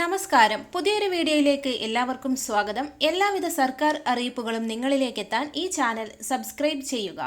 നമസ്കാരം. പുതിയൊരു വീഡിയോയിലേക്ക് എല്ലാവർക്കും സ്വാഗതം. എല്ലാവിധ സർക്കാർ അറിയിപ്പുകളും നിങ്ങളിലേക്ക് എത്താൻ ഈ ചാനൽ സബ്സ്ക്രൈബ് ചെയ്യുക.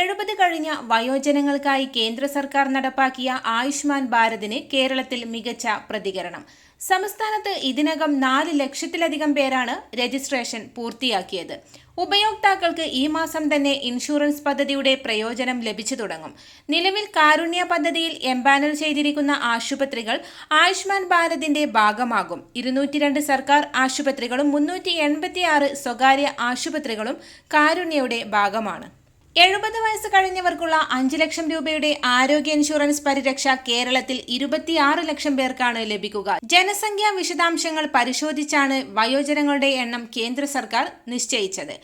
എഴുപത് കഴിഞ്ഞ വയോജനങ്ങൾക്കായി കേന്ദ്ര സർക്കാർ നടപ്പാക്കിയ ആയുഷ്മാൻ ഭാരതിന് കേരളത്തിൽ മികച്ച പ്രതികരണം. സംസ്ഥാനത്ത് ഇതിനകം നാല് ലക്ഷത്തിലധികം പേരാണ് രജിസ്ട്രേഷൻ പൂർത്തിയാക്കിയത്. ഉപയോക്താക്കൾക്ക് ഈ മാസം തന്നെ ഇൻഷുറൻസ് പദ്ധതിയുടെ പ്രയോജനം ലഭിച്ചു തുടങ്ങും. നിലവിൽ കാരുണ്യ പദ്ധതിയിൽ എംപാനൽ ചെയ്തിരിക്കുന്ന ആശുപത്രികൾ ആയുഷ്മാൻ ഭാരതിന്റെ ഭാഗമാകും. ഇരുന്നൂറ്റി രണ്ട് സർക്കാർ ആശുപത്രികളും മുന്നൂറ്റി സ്വകാര്യ ആശുപത്രികളും കാരുണ്യയുടെ ഭാഗമാണ്. എഴുപത് വയസ്സ് കഴിഞ്ഞവർക്കുള്ള അഞ്ച് ലക്ഷം രൂപയുടെ ആരോഗ്യ ഇൻഷുറൻസ് പരിരക്ഷ കേരളത്തിൽ ഇരുപത്തിയാറ് ലക്ഷം പേർക്കാണ് ലഭിക്കുക. ജനസംഖ്യാ വിശദാംശങ്ങൾ പരിശോധിച്ചാണ് വയോജനങ്ങളുടെ എണ്ണം കേന്ദ്ര സർക്കാർ നിശ്ചയിച്ചത്.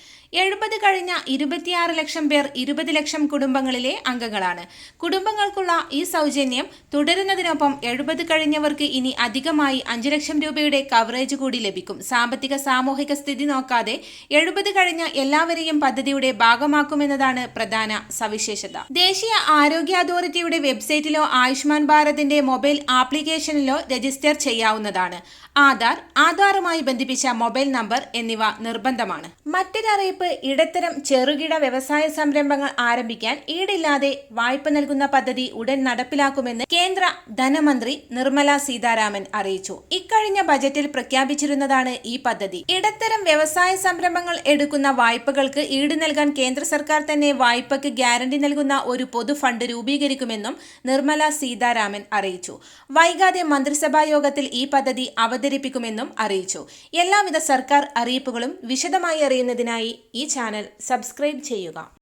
എഴുപത് കഴിഞ്ഞ ഇരുപത്തിയാറ് ലക്ഷം പേർ ഇരുപത് ലക്ഷം കുടുംബങ്ങളിലെ അംഗങ്ങളാണ്. കുടുംബങ്ങൾക്കുള്ള ഈ സൗജന്യം തുടരുന്നതിനൊപ്പം എഴുപത് കഴിഞ്ഞവർക്ക് ഇനി അധികമായി അഞ്ച് ലക്ഷം രൂപയുടെ കവറേജ് കൂടി ലഭിക്കും. സാമ്പത്തിക സാമൂഹിക സ്ഥിതി നോക്കാതെ എഴുപത് കഴിഞ്ഞ എല്ലാവരെയും പദ്ധതിയുടെ ഭാഗമാക്കുമെന്നതാണ് പ്രധാന സവിശേഷത. ദേശീയ ആരോഗ്യ അതോറിറ്റിയുടെ വെബ്സൈറ്റിലോ ആയുഷ്മാൻ ഭാരതിന്റെ മൊബൈൽ ആപ്ലിക്കേഷനിലോ രജിസ്റ്റർ ചെയ്യാവുന്നതാണ്. ആധാർ ആധാറുമായി ബന്ധിപ്പിച്ച മൊബൈൽ നമ്പർ എന്നിവ നിർബന്ധമാണ്. മറ്റൊരറിയിപ്പ് ഇടത്തരം ചെറുകിട വ്യവസായ സംരംഭങ്ങൾ ആരംഭിക്കാൻ ഈടില്ലാതെ വായ്പ നൽകുന്ന പദ്ധതി ഉടൻ നടപ്പിലാക്കുമെന്ന് കേന്ദ്ര ധനമന്ത്രി നിർമ്മല സീതാരാമൻ അറിയിച്ചു. ഇക്കഴിഞ്ഞ ബജറ്റിൽ പ്രഖ്യാപിച്ചിരുന്നതാണ് ഈ പദ്ധതി. ഇടത്തരം വ്യവസായ സംരംഭങ്ങൾ എടുക്കുന്ന വായ്പകൾക്ക് ഈട് നൽകാൻ കേന്ദ്ര സർക്കാർ തന്നെ വായ്പയ്ക്ക് ഗ്യാരണ്ടി നൽകുന്ന ഒരു പൊതു ഫണ്ട് രൂപീകരിക്കുമെന്നും നിർമ്മല സീതാരാമൻ അറിയിച്ചു. വൈകാതെ മന്ത്രിസഭാ യോഗത്തിൽ ഈ പദ്ധതി അവതരിപ്പിക്കുമെന്നും അറിയിച്ചു. എല്ലാവിധ സർക്കാർ അറിയിപ്പുകളും വിശദമായി അറിയുന്നതിനായി ഈ ചാനൽ സബ്സ്ക്രൈബ് ചെയ്യുക.